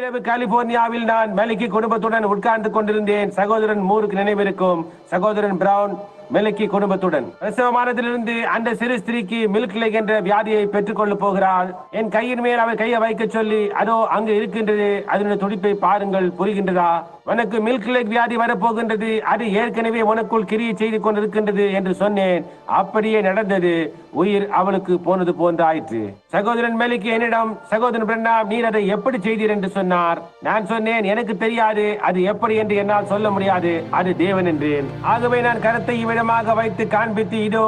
இரவு கலிபோர்னியாவில் நான் மலிக்கு குடும்பத்துடன் உட்கார்ந்து கொண்டிருந்தேன். சகோதரன் மூருக்கு நினைவிருக்கும். சகோதரன் பிரவுன் மெலிக்கி குடும்பத்துடன் பிரசவமானதிலிருந்து அந்த சிறு ஸ்திரீக்கு மில்க் லேக் என்ற வியாதியை பெற்றுக் கொள்ள போகிறாள். என் கையின் மேல் அவர் கையை வைக்க சொல்லி அதோ அங்கு இருக்கின்றது. அதனுடைய துடிப்பை பாருங்கள். புரிகின்றதா? உனக்கு மில்க் லேக் வியாதி வரப்போகின்றது. அது ஏற்கனவே உனக்குள் கிரியை செய்து கொண்டிருக்கின்றது என்று சொன்னேன். அப்படியே நடந்தது. உயிர் அவளுக்கு போனது போன்றாயிற்று. சகோதரன் மெலிக்கு என்னிடம் சகோதரன் பிரண்ணாம் நீர் அதை எப்படி செய்தீர்? என்று சொன்னார். நான் சொன்னேன் எனக்கு தெரியாது. அது எப்படி என்று என்னால் சொல்ல முடியாது. அது தேவன் என்றேன். ஆகவே நான் கருத்தை கரத்தை இவ்விடமாக வைத்து காண்பித்து இதோ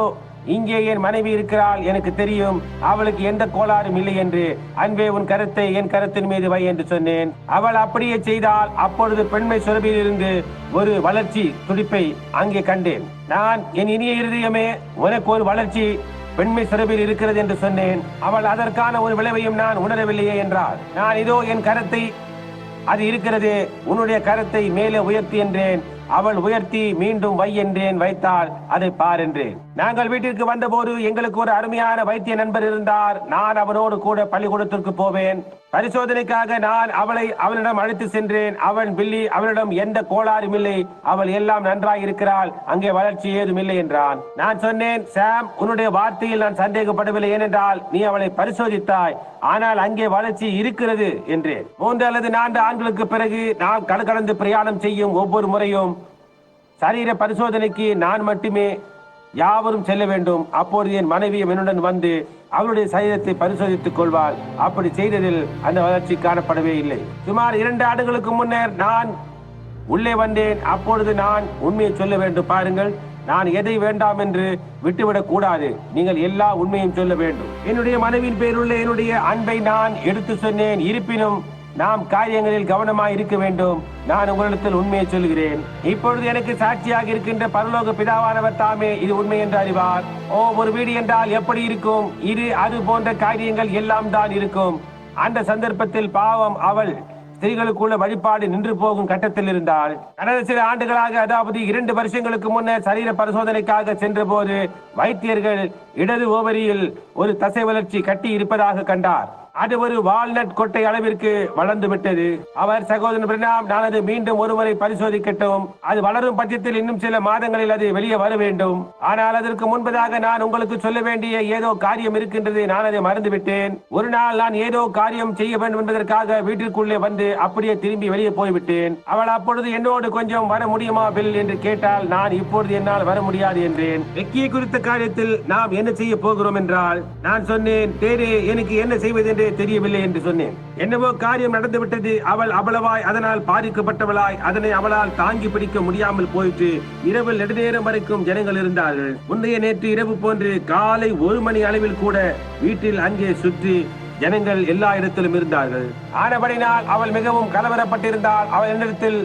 இங்கே என் மனைவி இருக்கிறாள் எனக்கு தெரியும் அவளுக்கு எந்த கோளாறும் இல்லை என்று. அன்பே உன் கருத்தை என் கருத்தின் மீது வை என்று சொன்னேன். அவள் அப்படியே செய்தால் அப்பொழுது பெண்மை சுரபியிலிருந்து ஒரு வளர்ச்சி துடிப்பை அங்கே கண்டேன். நான் என் இனிய இருதயமே உனக்கு ஒரு வளர்ச்சி பெண்மை சிறப்பில் இருக்கிறது என்று சொன்னேன். அவள் அதற்கான ஒரு விளைவையும் நான் உணரவில்லையே என்றாள். நான் இதோ என் கரத்தை அது இருக்கிறது உன்னுடைய கரத்தை மேலே உயர்த்தி என்றேன். அவள் உயர்த்தி மீண்டும் வை என்றேன் வைத்தாள் அதை பார் என்றேன். நாங்கள் வீட்டிற்கு வந்தபோது எங்களுக்கு ஒரு அருமையான வைத்திய நண்பர் இருந்தார். நான் அவனோடு கூட பள்ளிக்கூடத்திற்கு போவேன். பரிசோதனைக்காக நான் அவளை அவளிடம் அழைத்து சென்றேன். அவன் பில்லி அவளிடம் எந்த கோளாறும் இல்லை. அவள் எல்லாம் நன்றாய் இருக்கிறாள் அங்கே வளர்ச்சி ஏதும் இல்லை என்றான். நான் சொன்னேன் சாம் உன்னுடைய வார்த்தையில் நான் சந்தேகப்படவில்லை. ஏனென்றால் நீ அவளை பரிசோதித்தாய். ஆனால் அங்கே வளர்ச்சி இருக்கிறது என்றேன். மூன்று அல்லது நான்கு ஆண்டுகளுக்கு பிறகு நான் கடற்கடந்து பிரயாணம் செய்யும் ஒவ்வொரு முறையும் சரீர பரிசோதனைக்கு நான் மட்டுமே யாவரும் செல்ல வேண்டும். அப்பொழுது என் மனைவியும் என்னுடன் வந்து அவளுடைய சரீரத்தை பரிசோதித்துக் கொள்வாள். அப்படி செய்ததில் அந்த வளர்ச்சி காணப்படவே இல்லை. சுமார் இரண்டு ஆண்டுகளுக்கு முன்னர் நான் உள்ளே வந்தேன். அப்பொழுது நான் உண்மையை சொல்ல வேண்டும். பாருங்கள் நான் எதை வேண்டாம் என்று விட்டுவிடக் கூடாது. நீங்கள் எல்லா உண்மையும் சொல்ல வேண்டும். என்னுடைய மனைவியின் பேருள்ள என்னுடைய அன்பை நான் எடுத்து சொன்னேன். இருப்பினும் நாம் காரியங்களில் கவனமாய் இருக்க வேண்டும். நான் உங்களிடத்தில் உண்மையை சொல்கிறேன். இப்பொழுது எனக்கு சாட்சியாக இருக்கின்ற பரலோக பிதாவானவர் தாமே இது உண்மை என்று அறிவார். ஓ ஒரு வீடு என்றால் எப்படி இருக்கும்? இது அது போன்ற காரியங்கள் எல்லாம் தான் இருக்கும். அந்த சந்தர்ப்பத்தில் பாவம் அவள் ஸ்திரீகளுக்குள்ள வழிபாடு நின்று போகும் கட்டத்தில் இருந்தால் கடந்த சில ஆண்டுகளாக அதாவது இரண்டு வருஷங்களுக்கு முன்னர் சரீர பரிசோதனைக்காக சென்றபோது வைத்தியர்கள் இடது ஓவரியில் ஒரு தசை வளர்ச்சி கட்டி இருப்பதாக கண்டார். அது ஒரு வால்நட் கொட்டை அளவிற்கு வளர்ந்து விட்டது. அவர் சகோதரன் பிரணாம் நான் அது மீண்டும் ஒருமுறை பரிசோதிக்கட்டும். அது வளரும் பட்சத்தில் இன்னும் சில மாதங்களில் அது வெளியே வர வேண்டும். ஆனால் அதற்கு முன்பதாக நான் உங்களுக்கு சொல்ல வேண்டிய ஏதோ காரியம் இருக்கின்றது. நான் அதை மறந்துவிட்டேன் ஒரு நாள் நான் ஏதோ காரியம் செய்ய வேண்டும் என்பதற்காக வீட்டிற்குள்ளே வந்து அப்படியே திரும்பி வெளியே போய்விட்டேன். அவள் அப்பொழுது என்னோடு கொஞ்சம் வர முடியுமா பில் என்று கேட்டால் நான் இப்பொழுது என்னால் வர முடியாது என்றேன். வெக்கியை குறித்த காரியத்தில் நாம் என்ன செய்ய போகிறோம் என்றால் நான் சொன்னேன் தேரே எனக்கு என்ன செய்வது? என்று தெரியவில்லை என்று சொன்னேன். என்னவோ காரியம் நடந்துவிட்டது அவள் அவ்வளவாய் அதனால் பாதிக்கப்பட்டவளாய் அதனை அவளால் தாங்கி பிடிக்க முடியாமல் போயிற்று. இரவில் நெடுநேரம் வரைக்கும் ஜனங்கள் இருந்தார்கள். முந்தைய நேற்று இரவு போன்று காலை ஒரு மணி அளவில் கூட வீட்டில் அங்கே சுற்றி ஜனங்கள் எல்லா இடத்திலும் இருந்தார்கள். ஆனபடினால் அவள் மிகவும் கலவரப்பட்டிருந்தால் அவள் என்னிடத்தில்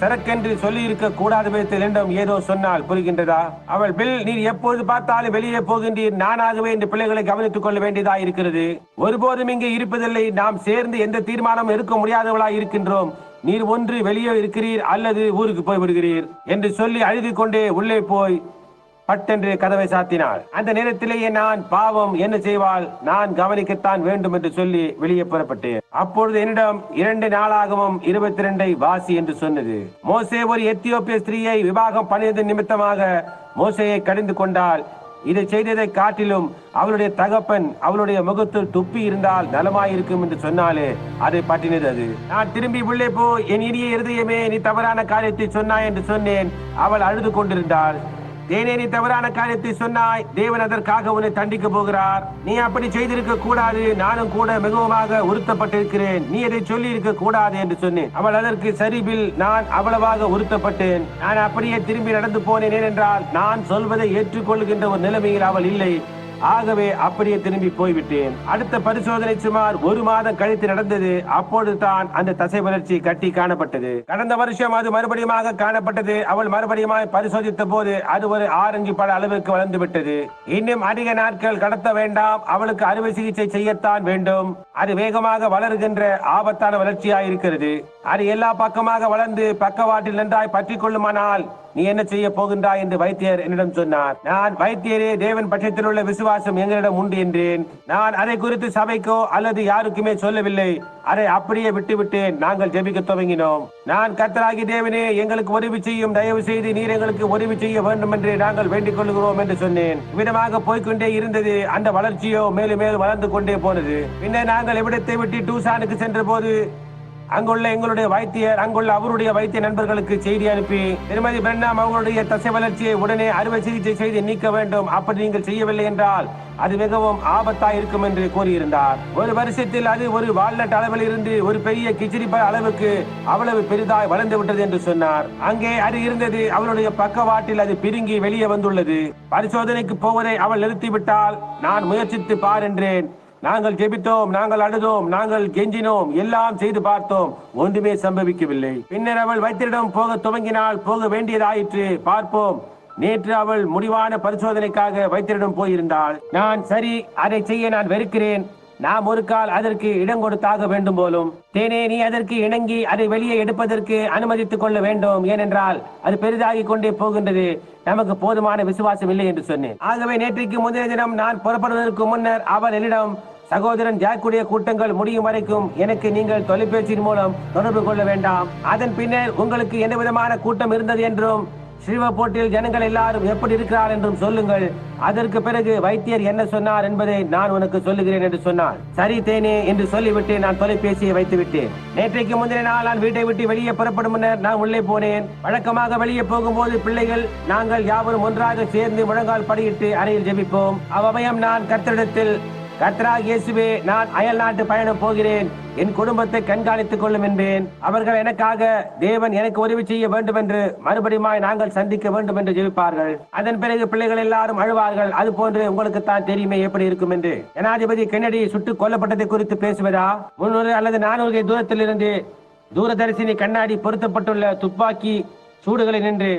சரக்கென்று சொல்லி இருக்க கூடாத விதத்தில் என்றும் ஏதோ சொன்னால் புரிகின்றதா? அவள் பில் நீர் எப்போது பார்த்தாலும் வெளியே போகின்றீர். நானாகவே இந்த பிள்ளைகளை கவனித்துக் கொள்ள வேண்டியதா இருக்கிறது? ஒருபோதும் இங்கே இருப்பதில்லை. நாம் சேர்ந்து எந்த தீர்மானம் எடுக்க முடியாதவளாய் இருக்கின்றோம். நீர் ஒன்று வெளியே இருக்கிறீர் அல்லது ஊருக்கு போய் விடுகிறீர் என்று சொல்லி அழுது கொண்டே உள்ளே போய் பட்டென்று கதவை சாத்தினாள் அந்த நேரத்திலேயே நான் பாவம் என்ன செய்வாள்? நான் கவனிக்கத்தான் வேண்டும் என்று சொல்லி வெளியே புறப்பட்டேன். அப்பொழுது என்னிடம் இரண்டு நாளாகவும் இருபத்தி ரெண்டை வாசி என்று சொன்னது. மோசே ஒரு எத்தியோப்பிய ஸ்திரீயை விவாகம் பண்ணியது நிமித்தமாக மோசையை கடிந்து கொண்டால் இதை செய்ததை காட்டிலும் அவளுடைய தகப்பன் அவளுடைய முகத்தில் துப்பி இருந்தால் நலமாயிருக்கும் என்று சொன்னாலே அதை பட்டினது அது. நான் திரும்பி உள்ளே போ என் இனிய இருதயமே நீ தவறான காரியத்தை சொன்னாய் என்று சொன்னேன். அவள் அழுது கொண்டிருந்தாள். தேனே நீ தவறான காரியத்தை சொன்னாய். தேவன் அதற்காக உன்னை தண்டிக்க போகிறார். நீ அப்படி செய்திருக்க கூடாது. நானும் கூட மிகவுமாக உறுத்தப்பட்டிருக்கிறேன். நீ அதை சொல்லி இருக்க கூடாது என்று சொன்னேன். அவள் அதற்கு சரிபில் நான் அவ்வளவாக உறுத்தப்பட்டேன். நான் அப்படியே திரும்பி நடந்து போனேன் ஏனென்றால் நான் சொல்வதை ஏற்றுக்கொள்கின்ற ஒரு நிலைமையில் அவள் இல்லை. ஆகவே அப்படியே திரும்பி போய்விட்டேன். அடுத்த பரிசோதனை சுமார் ஒரு மாதம் கழித்து நடந்தது. அப்போது தான் அந்த தசை வளர்ச்சி கட்டி காணப்பட்டது. கடந்த வருஷம் அது மறுபடியும் காணப்பட்டது. அவள் மறுபடியும் பரிசோதித்த போது அது ஒரு ஆரஞ்சு பழ அளவிற்கு வளர்ந்து விட்டது இன்னும் அதிக நாட்கள் கடத்த வேண்டாம். அவளுக்கு அறுவை சிகிச்சை செய்யத்தான் வேண்டும். அது வேகமாக வளருகின்ற ஆபத்தான வளர்ச்சியாய் இருக்கிறது அது எல்லா பக்கமாக வளர்ந்து பக்கவாட்டில் நன்றாய் பற்றி கொள்ளுமானால் நீ என்ன செய்ய போகின்றாய் என்று வைத்தியர் என்னிடம் சொன்னார். நான் வைத்தியரே தேவன் பட்சத்தில் உள்ள விசுவாசம் எங்களிடம் உண்டு என்றேன். நான் அதை குறித்து சபைக்கோ அல்லது யாருக்குமே சொல்லவில்லை. அதை அப்படியே விட்டுவிட்டேன். நாங்கள் ஜெபிக்க துவங்கினோம். நான் கர்த்தராகி தேவனே எங்களுக்கு உதவி செய்யும் தயவு செய்து நீர் எங்களுக்கு உதவி செய்ய வேண்டும் என்று நாங்கள் வேண்டிக் கொள்கிறோம் என்று சொன்னேன். விதமாக போய்க்கொண்டே இருந்தது. அந்த வளர்ச்சியோ மேலும் மேலும் வளர்ந்து கொண்டே போனது. பின்னர் நாங்கள் இவ்விடத்தை விட்டு டூசானுக்கு சென்ற போது அங்குள்ள எங்களுடைய வைத்தியர் அங்குள்ள அவருடைய வைத்திய நண்பர்களுக்கு செய்தி அனுப்பி திருமதி பிரண்ணாம் அவங்களுடைய தசை வளர்ச்சியை உடனே அறுவை சிகிச்சை செய்து நீக்க வேண்டும். அப்படி நீங்கள் செய்யவில்லை என்றால் அது மிகவும் ஆபத்தா இருக்கும் என்று கூறியிருந்தார். ஒரு வருஷத்தில் அது ஒரு வால்நட் அளவில் இருந்து ஒரு பெரிய கிச்சிடி அளவுக்கு அவ்வளவு பெரிதாய் வளர்ந்து விட்டது என்று சொன்னார். அங்கே அது இருந்தது. அவளுடைய பக்கவாட்டில் அது பிரிங்கி வெளியே வந்துள்ளது. பரிசோதனைக்கு போவதை அவள் நிறுத்திவிட்டால் நான் முயற்சித்து பார் என்றேன். நாங்கள் ஜெபித்தோம் நாங்கள் அழுதோம் நாங்கள் கெஞ்சினோம் எல்லாம் செய்து பார்த்தோம். ஒன்றுமே சம்பவிக்கவில்லை. பின்னர் அவள் வைத்திரிடம் போக துவங்கினால் போக வேண்டியதாயிற்று. பார்ப்போம். நேற்று அவள் முடிவான பரிசோதனைக்காக வைத்திரிடம் போயிருந்தாள். நான் சரி அதை செய்ய நான் வெறுக்கிறேன். நாம் ஒரு கால் அதற்கு இடம் கொடுத்தாக வேண்டும் போலும். தேனே நீ அதற்கு இணங்கி அதை வெளியே எடுப்பதற்கு அனுமதித்துக் கொள்ள வேண்டும். ஏனென்றால் அது பெரிதாகி கொண்டே போகின்றது. நமக்கு போதுமான விசுவாசம் இல்லை என்று சொன்னேன். ஆகவே நேற்றைக்கு முந்தைய தினம் நான் புறப்படுவதற்கு முன்னர் அவன் என்னிடம் சகோதரன் ஜாக்குடைய கூட்டங்கள் முடியும் வரைக்கும் எனக்கு நீங்கள் தொலைபேசியின் மூலம் தொடர்பு கொள்ள வேண்டாம். அதன் பின்னர் உங்களுக்கு என்ன விதமான கூட்டம் இருந்தது என்றும் ஸ்ரீவப்போட்டில் ஜனங்கள் எல்லாரும் எப்படி இருக்கிறார் என்றும் சொல்லுங்கள். அதற்கு பிறகு வைத்தியர் என்ன சொன்னார் என்பதை நான் உனக்கு சொல்லுகிறேன் என்று சொன்னார். சரி தேனே என்று சொல்லிவிட்டு நான் தொலைபேசியை வைத்து விட்டேன் நேற்றைக்கு முந்தின நாள் நான் வீட்டை விட்டு வெளியே புறப்படும் முன்னர் நான் உள்ளே போனேன். வழக்கமாக வெளியே போகும்போது பிள்ளைகள் நாங்கள் யாவரும் ஒன்றாக சேர்ந்து முழங்கால் படியிட்டு அறையில் ஜெபிப்போம். அவ்வமயம் நான் கர்த்தரிடத்தில் கர்த்தராக இயேசுவே நான் அயல் நாட்டு பயணம் போகிறேன். என் குடும்பத்தை கண்காணித்துக் கொள்ளும் என்பேன். அவர்கள் எனக்காக தேவன் எனக்கு உதவி செய்ய வேண்டும் என்று மறுபடியுமாய் நாங்கள் சந்திக்க வேண்டும் என்று ஜெபிப்பார்கள். அதன் பிறகு பிள்ளைகள் எல்லாரும் அழுவார்கள். அது போன்று உங்களுக்கு தான் தெரியுமே எப்படி இருக்கும் என்று. ஜனாதிபதி கென்னடி சுட்டுக் கொல்லப்பட்டதை குறித்து பேசுவதா? முன்னூறு அல்லது நானூறு தூரத்தில் இருந்து தூரதரிசினி கண்ணாடி பொருத்தப்பட்டுள்ள துப்பாக்கி சூடுகளில் நின்று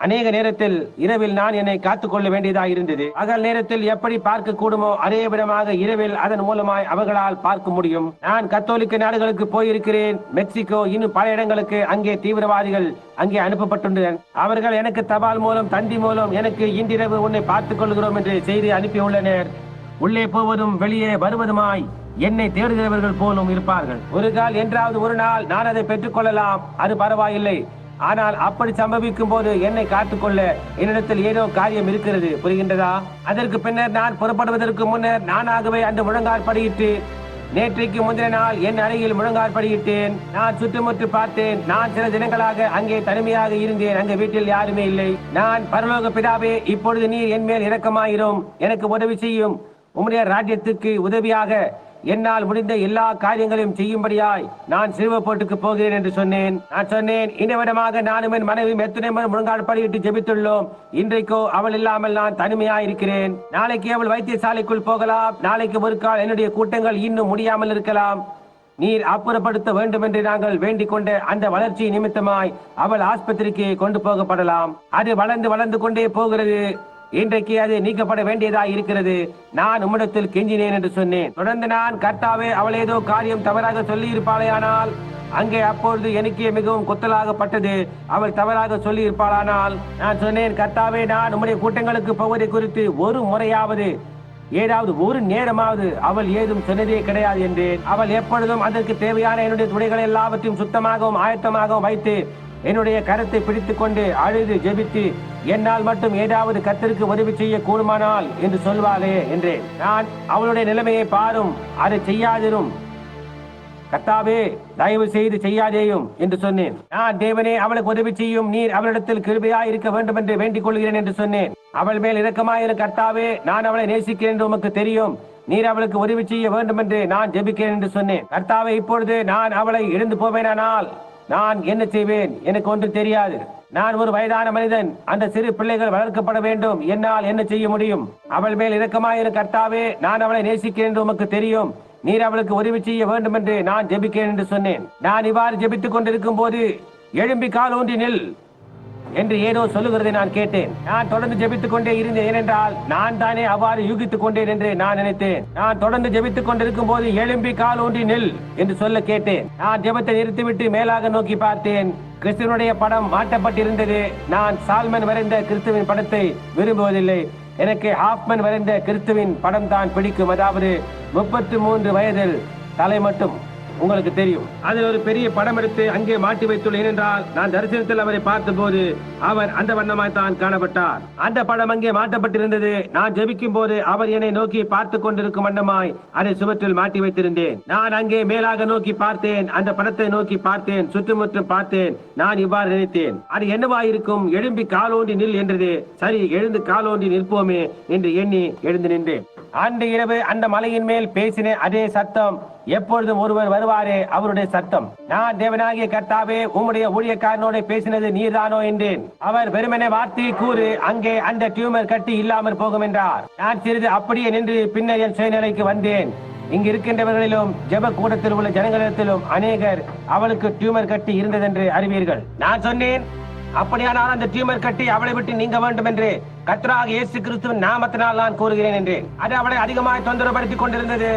அநேக நேரத்தில் இரவில் நான் என்னை காத்துக் கொள்ள வேண்டியதாக இருந்தது. பகல் நேரத்தில் எப்படி பார்க்க கூடுமோ அதே விதமாக இரவில் அதன் மூலமாய் அவர்களால் பார்க்க முடியும். நான் கத்தோலிக்க நாடுகளுக்கு போயிருக்கிறேன். மெக்சிகோ இன்னும் பல இடங்களுக்கு அங்கே தீவிரவாதிகள் அங்கே அனுப்பப்பட்டுள்ளனர் அவர்கள் எனக்கு தபால் மூலம் தந்தி மூலம் எனக்கு இன்றிரவு உன்னை பார்த்துக் கொள்கிறோம் என்று செய்தி அனுப்பியுள்ளனர் உள்ளே போவதும் வெளியே வருவதுமாய் என்னை தேடுகிறவர்கள் போலும் இருப்பார்கள். ஒரு கால் என்றாவது ஒரு நாள் நான் அதை பெற்றுக் கொள்ளலாம் அது பரவாயில்லை. ஆனால் அப்படி சம்பவிக்கும் போது என்னை காத்துக்கொள்ள என்னிடத்தில் ஏதோ காரியம் இருக்கிறது. புரிகின்றதா? அதற்கு பின்னர் நான் புறப்படுவதற்கு முன்னர் நானாகவே அந்த முழங்கால் படியிட்டு நேற்றைக்கு முந்தின நாள் என் அருகில் முழங்கால் படியிட்டேன் நான் சுற்றுமுற்று பார்த்தேன். நான் சில தினங்களாக அங்கே தனிமையாக இருந்தேன். அங்க வீட்டில் யாருமே இல்லை. நான் பரலோக பிதாவே இப்பொழுது நீர் என் மேல் இரக்கமாயிரும். எனக்கு உதவி செய்யும். உம்முடைய ராஜ்யத்துக்கு உதவியாக என்னால் முடிந்த எல்லா காரியங்களையும் செய்யும்படியாய் நான் சிறுவப்போட்டுக்கு போகிறேன் என்று சொன்னேன். நான் சொன்னேன் இனவிடமாக நானும் என் மனைவியும் எத்தனை முறை முழங்கால் ஜெபித்துள்ளோம். இன்றைக்கோ அவள் இல்லாமல் நான் தனிமையாய் இருக்கிறேன். நாளைக்கு அவள் வைத்தியசாலைக்குள் போகலாம். நாளைக்கு ஒரு கால் என்னுடைய கூட்டங்கள் இன்னும் முடியாமல் இருக்கலாம். நீர் அப்புறப்படுத்த வேண்டும் என்று நாங்கள் வேண்டிக் கொண்ட அந்த வளர்ச்சி நிமித்தமாய் அவள் ஆஸ்பத்திரிக்கு கொண்டு போகப்படலாம். அது வளர்ந்து வளர்ந்து கொண்டே போகிறது. இன்றைக்கு அது நீக்கப்பட வேண்டியதா இருக்கிறது. நான் உம்மிடத்தில் கெஞ்சினேன் என்று சொன்னேன். தொடர்ந்து நான் கர்த்தாவே அவள் ஏதோ காரியம் தவறாக சொல்லி இருப்பாளேயானால் அங்கே அப்பொழுது எனக்கே மிகவும் குத்தலாகப்பட்டது. அவள் தவறாக சொல்லி இருப்பாளானால் நான் சொன்னேன் கர்த்தாவே நான் உம்முடைய கூட்டங்களுக்கு போவதை குறித்து ஒரு முறையாவது ஏதாவது ஒரு நேரமாவது அவள் ஏதும் சொன்னதே கிடையாது என்றேன். அவள் எப்பொழுதும் அதற்கு தேவையான என்னுடைய துணைகள் எல்லாவற்றையும் சுத்தமாகவும் ஆயத்தமாகவும் வைத்து என்னுடைய கரத்தை பிடித்துக் கொண்டு அழுது ஜெபித்து என்னால் மட்டும் ஏதாவது கத்திற்கு உதவி செய்ய கூடுமானால்? என்று சொல்வாளே என்றேன் நான் அவளுடைய நிலைமையை பாரும் அதை செய்யாதிரும். கர்த்தாவே தயவு செய்து செய்யாதேயும் என்று சொன்னேன். நான் தேவனே அவளுக்கு உதவி செய்யும் நீர் அவளிடத்தில் கிருபையாய் இருக்க வேண்டும் என்று வேண்டிக் கொள்கிறேன் என்று சொன்னேன். அவள் மேல் இரக்கமாயிரு கர்த்தாவே நான் அவளை நேசிக்கிறேன் என்று உமக்கு தெரியும். நீர் அவளுக்கு உதவி செய்ய வேண்டும் என்று நான் ஜெபிக்கிறேன் என்று சொன்னேன். கர்த்தாவே இப்பொழுது நான் அவளை இழந்து போவேனானால்? நான் என்ன செய்வேன்? எனக்கு ஒன்று தெரியாது. நான் ஒரு வயதான மனிதன். அந்த சிறு பிள்ளைகள் வளர்க்கப்பட வேண்டும். என்னால் என்ன செய்ய முடியும்? அவள் மேல் இரக்கமாயிரு கர்த்தாவே நான் அவளை நேசிக்கிறேன் என்று உமக்கு தெரியும். நீர் அவளுக்கு உதவி செய்ய வேண்டும் என்று நான் ஜெபிக்கிறேன் என்று சொன்னேன். நான் இவ்வாறு ஜெபித்துக் கொண்டிருக்கும் போது எழும்பி கால் ஊன்றி நில். என்று ஏதோ சொல்லுகிறதை நான் கேட்டேன். நான் தொடர்ந்து ஜெபித்துக் கொண்டே இருந்தேன். ஏனென்றால் நான் தானே அவ்வாறு யூகித்துக் கொண்டேன் என்று நான் நினைத்தேன். நான் தொடர்ந்து ஜெபித்துக் கொண்டிருக்கும் போது எழும்பி கால் ஒன்றி நில் என்று சொல்ல கேட்டேன். நான் ஜெபத்தை நிறுத்திவிட்டு மேலாக நோக்கி பார்த்தேன். கிறிஸ்துவனுடைய படம் மாட்டப்பட்டிருந்தது நான் சால்மன் வரைந்த கிறிஸ்துவின் படத்தை விரும்புவதில்லை. எனக்கு ஹாஃப்மன் வரைந்த கிறிஸ்துவின் படம் தான் பிடிக்கும். அதாவது முப்பத்தி மூன்று வயதில் தலை மட்டும். உங்களுக்கு தெரியும். அதில் ஒரு பெரிய படம் எடுத்து அங்கே மாட்டி வைத்துள்ளேன் என்றால் நான் தரிசனத்தில் அவரை பார்த்தபோது அவர் அந்த வண்ணமாய் தான் காணப்பட்டார். அந்த படம் அங்கே மாட்டப்பட்டிருந்தது. நான் ஜெபிக்கும் போது அவர் என்னை நோக்கி பார்த்து கொண்டிருக்கும் வண்ணமாய் அதை சுவற்றில் மாட்டி வைத்திருந்தேன். நான் அங்கே மேலாக நோக்கி பார்த்தேன். அந்த படத்தை நோக்கி பார்த்தேன். சுற்றுமுற்றும் பார்த்தேன். நான் இவ்வாறு நினைத்தேன். அது என்னவாயிருக்கும்? எழும்பி காலோண்டி நில் என்றது. சரி எழுந்து காலோண்டி நிற்போமே என்று எண்ணி எழுந்து நின்றேன். அன்று இரவு அந்த மலையின் மேல் பேசின அதே சத்தம். எப்பொழுதும் ஒருவர் வருவாரே அவருடைய சத்தம். நான் தேவனாகிய கர்த்தாவே உம்முடைய ஊழியக்காரனோட பேசினது நீர்தானோ என்றேன். அவர் வெறுமனே வார்த்தையை கூறு அங்கே அந்த டியூமர் கட்டி இல்லாமல் போகும் என்றார். நான் சிறிது அப்படியே நின்று பின்னர் என் சுயநிலைக்கு வந்தேன். இங்கு இருக்கின்றவர்களிலும் ஜெப கூடத்தில் உள்ள ஜனங்களிடத்திலும் அநேகர் அவளுக்கு டியூமர் கட்டி இருந்ததென்று அறிவீர்கள். நான் சொன்னேன் அப்படியானால் அந்த டியூமர் கட்டி அவளை விட்டு நீங்க வேண்டும் என்று கத்ராக இயேசு கிறிஸ்துவின் நாமத்தினால் நான் கூறுகிறேன் என்றேன் அது அவளை அதிகமாக தொந்தரவுபடுத்திக் கொண்டிருந்தது.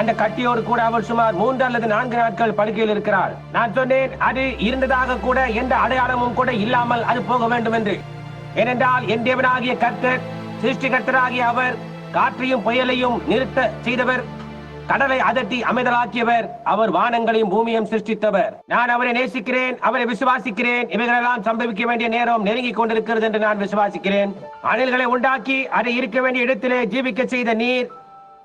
அந்த கட்டியோடு கூட அவள் சுமார் மூன்று அல்லது நான்கு நாட்கள் படுக்கையில் இருக்கிறாள். நான் சொன்னேன் அது இருந்ததாக கூட எந்த அடையாளமும் கூட இல்லாமல் அது போக வேண்டும் என்று. ஏனென்றால் என் தேவனாகிய கர்த்தர் சிருஷ்டிகர்த்தராகிய அவர் காற்றையும் புயலையும் நிறுத்த செய்தவர் கடலை அதட்டி அமைதலாக்கியவர். அவர் வானங்களையும் பூமியையும் சிருஷ்டித்தவர். நான் அவரை நேசிக்கிறேன் அவரை விசுவாசிக்கிறேன். இவைகளெல்லாம் சம்பவிக்க வேண்டிய நேரம் நெருங்கி கொண்டிருக்கிறது என்று நான் விசுவாசிக்கிறேன். அணில்களை உண்டாக்கி அதை இருக்க வேண்டிய இடத்திலே ஜீவிக்க செய்த நீர்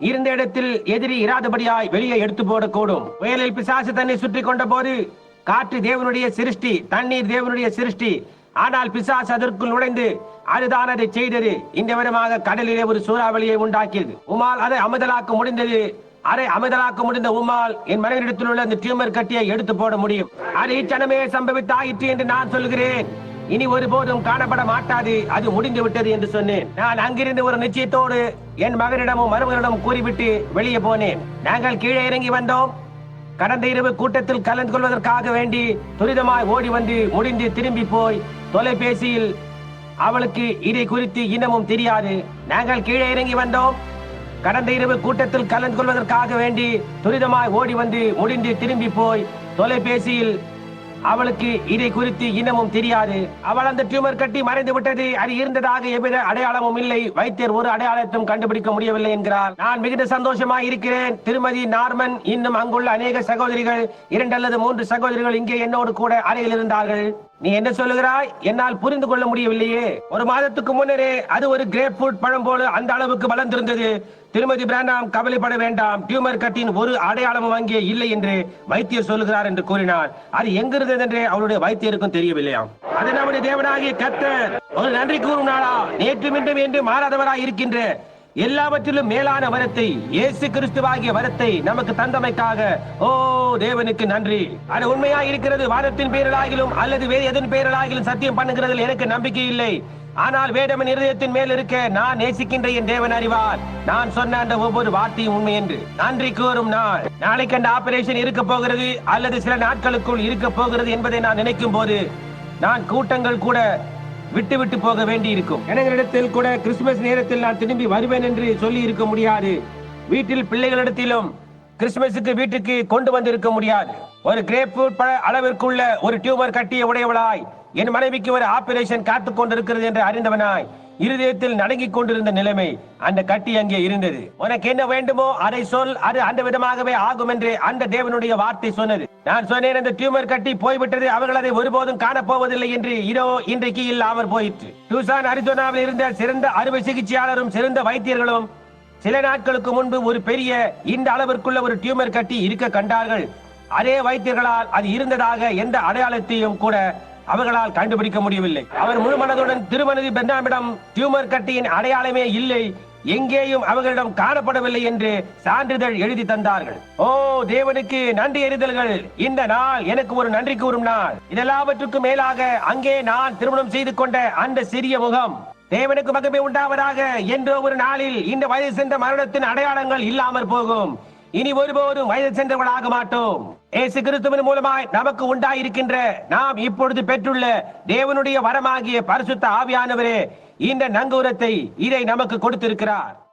இருந்த இடத்தில் எதிரி இராதபடியாய் வெளியே எடுத்து போடக்கூடும். புயலில் பிசாசு தன்னை சுற்றி கொண்ட போது காற்று தேவனுடைய சிருஷ்டி தண்ணீர் தேவனுடைய சிருஷ்டி. ஆனால் பிசாசு அதற்குள் நுழைந்து அதுதான் அதை செய்தது. இந்த விதமாக கடலிலே ஒரு சூறாவளியை உண்டாக்கியது. உமால் அதை அமுதலாக்க முடிந்தது. அதை அமைதலாக்க முடிந்த உமால் என் மனைவிடத்தில் உள்ள அந்த டியூமர் கட்டியை எடுத்து போட முடியும். அது இச்சனமே சம்பவித்தாயிற்று என்று நான் சொல்கிறேன் இனி ஒருபோதும் காணப்பட மாட்டாது. அது முடிந்து விட்டது என்று சொன்னேன். நான் அங்கிருந்து ஒரு நிச்சயத்தோடு என் மகனிடமும் மருமகனிடம் கூறிவிட்டு வெளியே போனேன். நாங்கள் கீழே இறங்கி வந்தோம். கடந்த இரவு கூட்டத்தில் கலந்து கொள்வதற்காக வேண்டி துரிதமாய் ஓடி வந்து முடிந்து திரும்பி போய் தொலைபேசியில் அவளுக்கு இதை குறித்து இன்னமும் தெரியாது. நாங்கள் கீழே இறங்கி வந்தோம். கடந்த இரவு கூட்டத்தில் கலந்து கொள்வதற்காக வேண்டி துரிதமாய் ஓடி வந்து முடிந்து திரும்பி போய் தொலைபேசியில் அவளுக்கு இதை குறித்து இன்னமும் தெரியாது. அவள் அந்த டியூமர் கட்டி மறைந்து விட்டது அது இருந்ததாக எவ்வித அடையாளமும் இல்லை. வைத்தியர் ஒரு அடையாளத்தும் கண்டுபிடிக்க முடியவில்லை என்கிறார். நான் மிகுந்த சந்தோஷமாக இருக்கிறேன். திருமதி நார்மன் இன்னும் அங்குள்ள அநேக சகோதரிகள் இரண்டு அல்லது மூன்று சகோதரிகள் இங்கே என்னோடு கூட அறையில் இருந்தார்கள். நீ என்ன சொல்லுகிறாய்? என்னால் புரிந்து கொள்ள முடியவில்லையே. ஒரு மாதத்துக்கு முன்னரே அது ஒரு கிரேப் ஃப்ரூட் பழம் போல அந்த அளவுக்கு வளர்ந்திருந்தது. திருமதி பிராண்டாம் கவலைப்பட வேண்டாம். டியூமர் கட்டின் ஒரு அடையாளமும் அங்கே இல்லை என்று வைத்தியர் சொல்லுகிறார் என்று கூறினார். அது எங்கிருந்தது என்று அவருடைய வைத்தியருக்கும் தெரியவில்லையாம். அது நம்முடைய தேவனாகிய கத்தர் ஒரு நன்றி கூறும் நாளா. நேற்று மீண்டும் என்று மாறாதவராய் இருக்கின்ற எல்லாவற்றிலும் மேலான வரத்தை இயேசு கிறிஸ்துவாகிய வரத்தை நமக்கு தந்தமைக்காக. ஓ தேவனுக்கு நன்றி. அது உண்மையா இருக்கிறது? வாதத்தின் பேரலாகிலும் அல்லது வேறு எதன் பேரலாகிலும் சத்தியம் பண்ணுகிறதில் எனக்கு நம்பிக்கை இல்லை. ஆனால் வேடமன் இருதயத்தின் மேல் இருக்க நான் நேசிக்கின்ற என் தேவன் அறிவார். நான் சொன்ன அந்த ஒவ்வொரு வார்த்தையும் உண்மை என்று. நன்றி கூறும் நாள். நாளைக்கு அந்த ஆபரேஷன் இருக்க போகிறது அல்லது சில நாட்களுக்குள் இருக்க போகிறது என்பதை நான் நினைக்கும் போது நான் கூட்டங்கள் கூட விட்டு விட்டு போக வேண்டி இருக்கும் இடத்தில் கூட கிறிஸ்துமஸ் நேரத்தில் நான் திரும்பி வருவேன் என்று சொல்லி இருக்க முடியாது. வீட்டில் பிள்ளைகளிடத்திலும் கிறிஸ்துமஸுக்கு வீட்டுக்கு கொண்டு வந்திருக்க முடியாது. ஒரு கிரேப் ஃப்ரூட் பழ அளவிற்குள்ள ஒரு டியூமர் கட்டிய உடையவளாய் என் மனைவிக்கு ஒரு ஆபரேஷன் காத்து கொண்டிருக்கிறது என்று அறிந்தவனாய். இருதயத்தில் நடுங்கிக் கொண்டிருந்த நிலைமை அந்த கட்டி அங்கே இருந்தது. உனக்கு என்ன வேண்டுமோ அதை சொல் அது அந்த விதமாகவே ஆகும் என்று அந்த தேவனுடைய வார்த்தை சொன்னது. நான் சொன்னேன் அந்த டியூமர் கட்டி போய்விட்டது அவர்கள் அதை ஒருபோதும் காணப்போவதில்லை என்று இதோ இன்றைக்கு இல்லாமல் போயிற்று. டூசான் அரிசோனாவில் இருந்த சிறந்த அறுவை சிகிச்சையாளரும் சிறந்த வைத்தியர்களும் சில நாட்களுக்கு முன்பு ஒரு பெரிய இந்த அளவிற்குள்ள ஒரு டியூமர் கட்டி இருக்க கண்டார்கள். அதே வைத்தியர்களால் அது இருந்ததாக எந்த அடையாளத்தையும் கூட அவர்களால் கண்டுபிடிக்க முடியவில்லை. அவர் முழுமனதுடன் திருமணி திருமணதி பெண்ணாமிடம் டியூமர் கட்டியின் அடையாளமே இல்லை. எங்கேயும் அவர்களிடம் காணப்படவில்லை என்று சான்றிதழ் எழுதி தந்தார்கள். ஓ தேவனுக்கு நன்றி எறிதல்கள். இந்த நாள் எனக்கு ஒரு நன்றி கூறும் நாள். இதெல்லாவற்றுக்கும் மேலாக அங்கே நான் திருமணம் செய்து கொண்ட அந்த சிறிய முகம் தேவனுக்கு மகிமை உண்டாவதாக என்றோ ஒரு நாளில் இந்த வயது சென்ற மரணத்தின் அடையாளங்கள் இல்லாமல் போகும். இனி ஒருபோதும் வயது சென்றவர்களாக மாட்டோம். ஏசு கிறிஸ்துவின் மூலமாய் நமக்கு உண்டாயிருக்கின்ற நாம் இப்பொழுது பெற்றுள்ள தேவனுடைய வரமாகிய பரிசுத்த ஆவியானவரே இந்த நங்கூரத்தை இதை நமக்கு கொடுத்திருக்கிறார்.